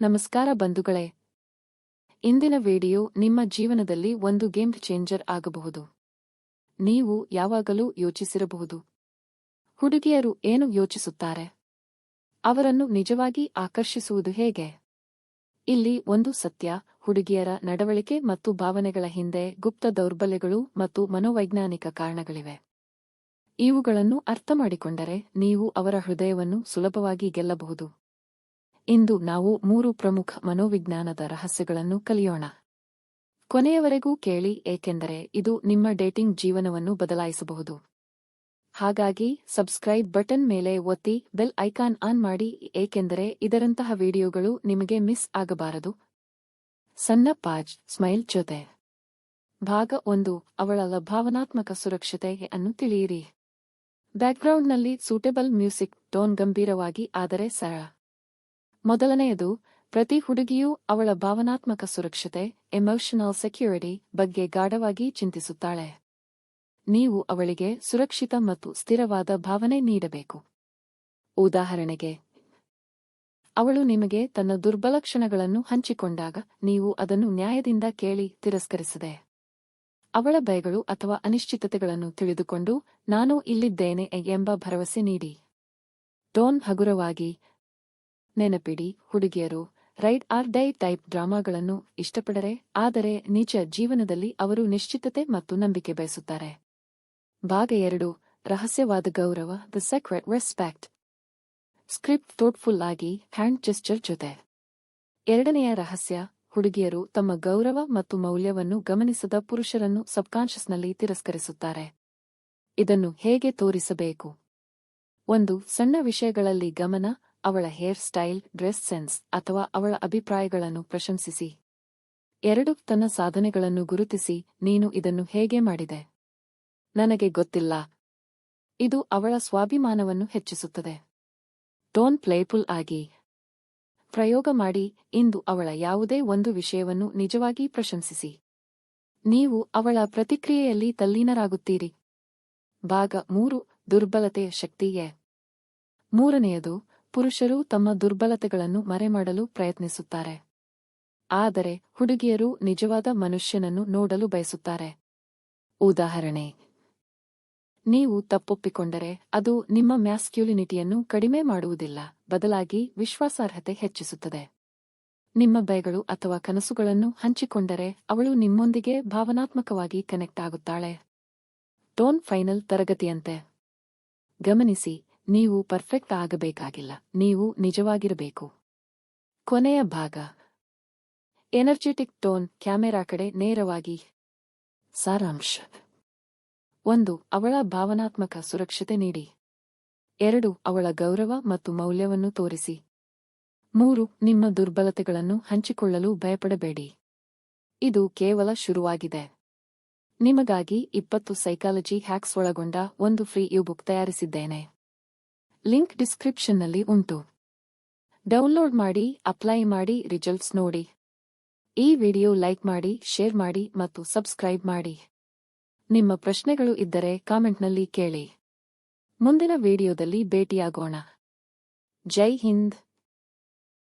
ನಮಸ್ಕಾರ ಬಂಧುಗಳೇ. ಇಂದಿನ ವಿಡಿಯೋ ನಿಮ್ಮ ಜೀವನದಲ್ಲಿ ಒಂದು ಗೇಮ್ ಚೇಂಜರ್ ಆಗಬಹುದು. ನೀವು ಯಾವಾಗಲೂ ಯೋಚಿಸಿರಬಹುದು. ಹುಡುಗಿಯರು ಏನು ಯೋಚಿಸುತ್ತಾರೆ? ಅವರನ್ನು ನಿಜವಾಗಿ ಆಕರ್ಷಿಸುವುದು ಹೇಗೆ? ಇಲ್ಲಿ ಒಂದು ಸತ್ಯ, ಹುಡುಗಿಯರ ನಡವಳಿಕೆ ಮತ್ತು ಭಾವನೆಗಳ ಹಿಂದೆ ಗುಪ್ತ ದೌರ್ಬಲ್ಯಗಳು ಮತ್ತು ಮನೋವೈಜ್ಞಾನಿಕ ಕಾರಣಗಳಿವೆ. ಇವುಗಳನ್ನು ಅರ್ಥಮಾಡಿಕೊಂಡರೆ ನೀವು ಅವರ ಹೃದಯವನ್ನು ಸುಲಭವಾಗಿ ಗೆಲ್ಲಬಹುದು. ಇಂದು ನಾವು ಮೂರು ಪ್ರಮುಖ ಮನೋವಿಜ್ಞಾನದ ರಹಸ್ಯಗಳನ್ನು ಕಲಿಯೋಣ. ಕೊನೆಯವರೆಗೂ ಕೇಳಿ, ಏಕೆಂದರೆ ಇದು ನಿಮ್ಮ ಡೇಟಿಂಗ್ ಜೀವನವನ್ನು ಬದಲಾಯಿಸಬಹುದು. ಹಾಗಾಗಿ, ಸಬ್ಸ್ಕ್ರೈಬ್ ಬಟನ್ ಮೇಲೆ ಒತ್ತಿ, ಬೆಲ್ ಐಕಾನ್ ಆನ್ ಮಾಡಿ, ಏಕೆಂದರೆ ಇದರಂತಹ ವಿಡಿಯೋಗಳು ನಿಮಗೆ ಮಿಸ್ ಆಗಬಾರದು. ಸಣ್ಣ ಪಾಜ್, ಸ್ಮೈಲ್ ಜೊತೆ. ಭಾಗ ಒಂದು, ಅವಳ ಭಾವನಾತ್ಮಕ ಸುರಕ್ಷತೆ ಅನ್ನು ತಿಳಿಯಿರಿ. ಬ್ಯಾಕ್ಗ್ರೌಂಡ್ನಲ್ಲಿ ಸೂಟೆಬಲ್ ಮ್ಯೂಸಿಕ್, ಟೋನ್ ಗಂಭೀರವಾಗಿ, ಆದರೆ ಸರಳ. ಮೊದಲನೆಯದು, ಪ್ರತಿ ಹುಡುಗಿಯೂ ಅವಳ ಭಾವನಾತ್ಮಕ ಸುರಕ್ಷತೆ ಎಮೋಷನಲ್ ಸೆಕ್ಯೂರಿಟಿ ಬಗ್ಗೆ ಗಾಢವಾಗಿ ಚಿಂತಿಸುತ್ತಾಳೆ. ನೀವು ಅವಳಿಗೆ ಸುರಕ್ಷಿತ ಮತ್ತು ಸ್ಥಿರವಾದ ಭಾವನೆ ನೀಡಬೇಕು. ಉದಾಹರಣೆಗೆ, ಅವಳು ನಿಮಗೆ ತನ್ನ ದುರ್ಬಲಕ್ಷಣಗಳನ್ನು ಹಂಚಿಕೊಂಡಾಗ ನೀವು ಅದನ್ನು ನ್ಯಾಯದಿಂದ ಕೇಳಿ ತಿರಸ್ಕರಿಸದೆ, ಅವಳ ಭಯಗಳು ಅಥವಾ ಅನಿಶ್ಚಿತತೆಗಳನ್ನು ತಿಳಿದುಕೊಂಡು, ನಾನು ಇಲ್ಲಿದ್ದೇನೆ ಎಂಬ ಭರವಸೆ ನೀಡಿ. ಟೋನ್ ಹಗುರವಾಗಿ ನೆನಪಿಡಿ, ಹುಡುಗಿಯರು ರೈಡ್ ಆರ್ ಡೈ ಟೈಪ್ ಡ್ರಾಮಾಗಳನ್ನು ಇಷ್ಟಪಡರೆ, ಆದರೆ ನಿಜ ಜೀವನದಲ್ಲಿ ಅವರು ನಿಶ್ಚಿತತೆ ಮತ್ತು ನಂಬಿಕೆ ಬಯಸುತ್ತಾರೆ. ಭಾಗ ಎರಡು, ರಹಸ್ಯವಾದ ಗೌರವ the secret respect script thoughtful ಆಗಿ, ಹ್ಯಾಂಡ್ ಜೆಸ್ಚರ್ ಜೊತೆ. ಎರಡನೆಯ ರಹಸ್ಯ, ಹುಡುಗಿಯರು ತಮ್ಮ ಗೌರವ ಮತ್ತು ಮೌಲ್ಯವನ್ನು ಗಮನಿಸದ ಪುರುಷರನ್ನು ಸಬ್ಕಾನ್ಷಸ್ನಲ್ಲಿ ತಿರಸ್ಕರಿಸುತ್ತಾರೆ. ಇದನ್ನು ಹೇಗೆ ತೋರಿಸಬೇಕು? ಒಂದು, ಸಣ್ಣ ವಿಷಯಗಳಲ್ಲಿ ಗಮನ ಅವಳ ಹೇರ್ ಸ್ಟೈಲ್, ಡ್ರೆಸ್ ಸೆನ್ಸ್ ಅಥವಾ ಅವಳ ಅಭಿಪ್ರಾಯಗಳನ್ನು ಪ್ರಶಂಸಿಸಿ. ಎರಡು, ತನ್ನ ಸಾಧನೆಗಳನ್ನು ಗುರುತಿಸಿ, ನೀನು ಇದನ್ನು ಹೇಗೆ ಮಾಡಿದೆ? ನನಗೆ ಗೊತ್ತಿಲ್ಲ. ಇದು ಅವಳ ಸ್ವಾಭಿಮಾನವನ್ನು ಹೆಚ್ಚಿಸುತ್ತದೆ. ಟೋನ್ ಪ್ಲೇಫುಲ್ ಆಗಿ. ಪ್ರಯೋಗ ಮಾಡಿ, ಇಂದು ಅವಳ ಯಾವುದೇ ಒಂದು ವಿಷಯವನ್ನು ನಿಜವಾಗಿ ಪ್ರಶಂಸಿಸಿ. ನೀವು ಅವಳ ಪ್ರತಿಕ್ರಿಯೆಯಲ್ಲಿ ತಲ್ಲೀನರಾಗುತ್ತೀರಿ. ಭಾಗ ಮೂರು ದುರ್ಬಲತೆಯ ಶಕ್ತಿಯೇ. ಮೂರನೆಯದು ಪುರುಷರು ತಮ್ಮ ದುರ್ಬಲತೆಗಳನ್ನು ಮರೆಮಾಡಲು ಪ್ರಯತ್ನಿಸುತ್ತಾರೆ. ಆದರೆ ಹುಡುಗಿಯರು ನಿಜವಾದ ಮನುಷ್ಯನನ್ನು ನೋಡಲು ಬಯಸುತ್ತಾರೆ. ಉದಾಹರಣೆ, ನೀವು ತಪ್ಪೊಪ್ಪಿಕೊಂಡರೆ ಅದು ನಿಮ್ಮ ಮ್ಯಾಸ್ಕ್ಯುಲಿನಿಟಿಯನ್ನು ಕಡಿಮೆ ಮಾಡುವುದಿಲ್ಲ, ಬದಲಾಗಿ ವಿಶ್ವಾಸಾರ್ಹತೆ ಹೆಚ್ಚಿಸುತ್ತದೆ. ನಿಮ್ಮ ಭಯಗಳು ಅಥವಾ ಕನಸುಗಳನ್ನು ಹಂಚಿಕೊಂಡರೆ ಅವಳು ನಿಮ್ಮೊಂದಿಗೆ ಭಾವನಾತ್ಮಕವಾಗಿ ಕನೆಕ್ಟ್ ಆಗುತ್ತಾಳೆ. ಟೋನ್ ಫೈನಲ್ ತರಗತಿಯಂತೆ. ಗಮನಿಸಿ ನೀವು ಪರ್ಫೆಕ್ಟ್ ಆಗಬೇಕಾಗಿಲ್ಲ, ನೀವು ನಿಜವಾಗಿರಬೇಕು. ಕೊನೆಯ ಭಾಗ. ಎನರ್ಜೆಟಿಕ್ ಟೋನ್ ಕ್ಯಾಮೆರಾ ಕಡೆ ನೇರವಾಗಿ. ಸಾರಾಂಶ. ಒಂದು, ಅವಳ ಭಾವನಾತ್ಮಕ ಸುರಕ್ಷತೆ ನೀಡಿ. ಎರಡು, ಅವಳ ಗೌರವ ಮತ್ತು ಮೌಲ್ಯವನ್ನು ತೋರಿಸಿ. ಮೂರು, ನಿಮ್ಮ ದುರ್ಬಲತೆಗಳನ್ನು ಹಂಚಿಕೊಳ್ಳಲು ಭಯಪಡಬೇಡಿ. ಇದು ಕೇವಲ ಶುರುವಾಗಿದೆ. ನಿಮಗಾಗಿ ಇಪ್ಪತ್ತು ಸೈಕಾಲಜಿ ಹ್ಯಾಕ್ಸ್ ಒಳಗೊಂಡ ಒಂದು ಫ್ರೀ ಬುಕ್ ತಯಾರಿಸಿದ್ದೇನೆ. ಲಿಂಕ್ ಡಿಸ್ಕ್ರಿಪ್ಷನ್ನಲ್ಲಿ ಉಂಟು. ಡೌನ್ಲೋಡ್ ಮಾಡಿ, ಅಪ್ಲೈ ಮಾಡಿ, ರಿಸಲ್ಟ್ಸ್ ನೋಡಿ. ಈ ವಿಡಿಯೋ ಲೈಕ್ ಮಾಡಿ, ಶೇರ್ ಮಾಡಿ ಮತ್ತು ಸಬ್ಸ್ಕ್ರೈಬ್ ಮಾಡಿ. ನಿಮ್ಮ ಪ್ರಶ್ನೆಗಳು ಇದ್ದರೆ ಕಾಮೆಂಟ್ನಲ್ಲಿ ಕೇಳಿ. ಮುಂದಿನ ವಿಡಿಯೋದಲ್ಲಿ ಭೇಟಿಯಾಗೋಣ. ಜೈ ಹಿಂದ್.